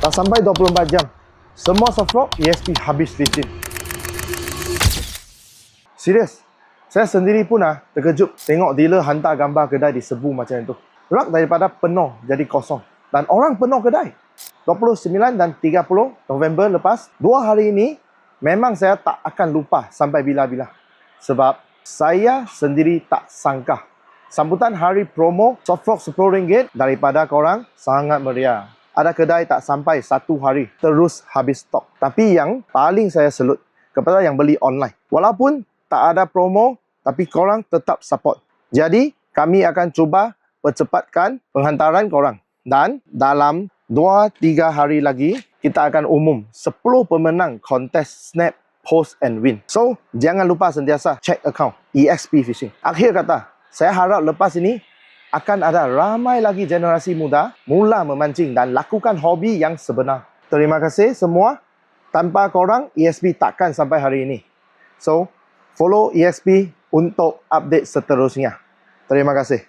Tak sampai 24 jam. Semua soft rock ESP habis licin. Serius. Saya sendiri pun ah terkejut tengok dealer hantar gambar kedai disebu macam itu. Rak daripada penuh jadi kosong. Dan orang penuh kedai. 29 dan 30 November lepas, dua hari ini memang saya tak akan lupa sampai bila-bila. Sebab saya sendiri tak sangka sambutan hari promo Soft Rock RM10 daripada korang sangat meriah. Ada kedai tak sampai satu hari terus habis stok. Tapi yang paling saya selut kepada yang beli online. Walaupun tak ada promo tapi korang tetap support. Jadi kami akan cuba percepatkan penghantaran korang. Dan dalam 2-3 hari lagi kita akan umum 10 pemenang kontes Snap Post and Win. So, jangan lupa sentiasa check account EXP Fishing. Akhir kata, saya harap lepas ini akan ada ramai lagi generasi muda mula memancing dan lakukan hobi yang sebenar. Terima kasih semua. Tanpa korang, ESP takkan sampai hari ini. So, follow ESP untuk update seterusnya. Terima kasih.